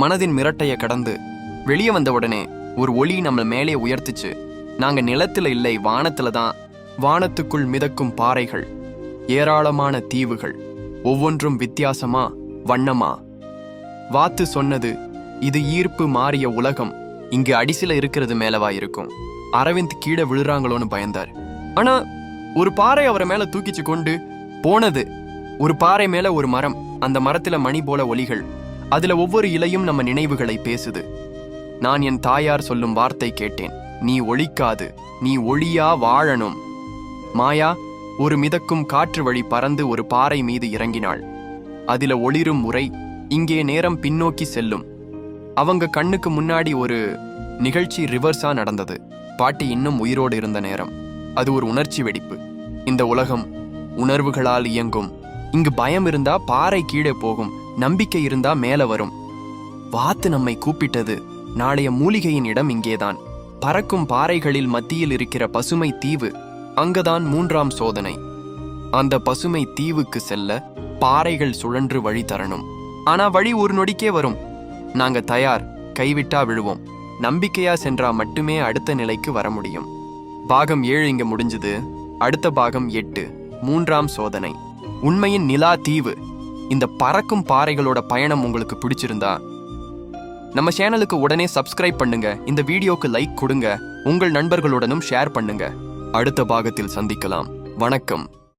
மனதின் மிரட்டைய கடந்து வெளியே வந்த உடனே ஒரு ஒளி நம்ம மேலே உயர்த்துச்சு. நாங்க நிலத்துல இல்லை வானத்துல தான். வானத்துக்குள் மிதக்கும் பாறைகள் ஏராளமான தீவுகள் ஒவ்வொன்றும் வித்தியாசமா வண்ணமா. வாத்து சொன்னது இது ஈர்ப்பு மாறிய உலகம் இங்கு அடிசில இருக்கிறது மேலவா இருக்கும். அரவிந்த் கீழே விழுறாங்களோன்னு பயந்தார். ஆனா ஒரு பாறை அவரை மேல தூக்கிச்சு கொண்டு போனது ஒரு பாறை மேல ஒரு மரம் அந்த மரத்துல மணி போல ஒலிகள் அதுல ஒவ்வொரு இலையும் நம்ம நினைவுகளை பேசுது. நான் என் தாயார் சொல்லும் வார்த்தை கேட்டேன். நீ ஒழிக்காது நீ ஒளியா வாழணும். மாயா ஒரு மிதக்கும் காற்று வழி பறந்து ஒரு பாறை மீது இறங்கினாள். அதில ஒளிரும் முறை இங்கே நேரம் பின்னோக்கி செல்லும். அவங்க கண்ணுக்கு முன்னாடி ஒரு நிகழ்ச்சி ரிவர்ஸா நடந்தது. பாட்டி இன்னும் உயிரோடு இருந்த நேரம். அது ஒரு உணர்ச்சி வெடிப்பு. இந்த உலகம் உணர்வுகளால் இயங்கும். இங்கு பயம் இருந்தா பாறை கீழே போகும். நம்பிக்கை இருந்தா மேல வரும். வாத்து நம்மை கூப்பிட்டது. நாளைய மூலிகையின் இடம் இங்கேதான். பறக்கும் பாறைகளில் மத்தியில் இருக்கிற பசுமை தீவு அங்கதான் மூன்றாம் சோதனை. அந்த பசுமை தீவுக்கு செல்ல பாறைகள் சுழன்று வழி தரணும். ஆனா வழி ஒரு நொடிக்கே வரும். நாங்க தயார். கைவிட்டா விழுவோம். நம்பிக்கையா சென்றா மட்டுமே அடுத்த நிலைக்கு வர முடியும். பாகம் ஏழு இங்க முடிஞ்சது. அடுத்த பாகம் எட்டு. மூன்றாம் சோதனை. உண்மையின் நிலா தீவு. இந்த பறக்கும் பாறைகளோட பயணம் உங்களுக்கு பிடிச்சிருந்தா நம்ம சேனலுக்கு உடனே சப்ஸ்கிரைப் பண்ணுங்க இந்த வீடியோக்கு லைக் கொடுங்க உங்கள் நண்பர்களுடனும் ஷேர் பண்ணுங்க. அடுத்த பாகத்தில் சந்திக்கலாம். வணக்கம்.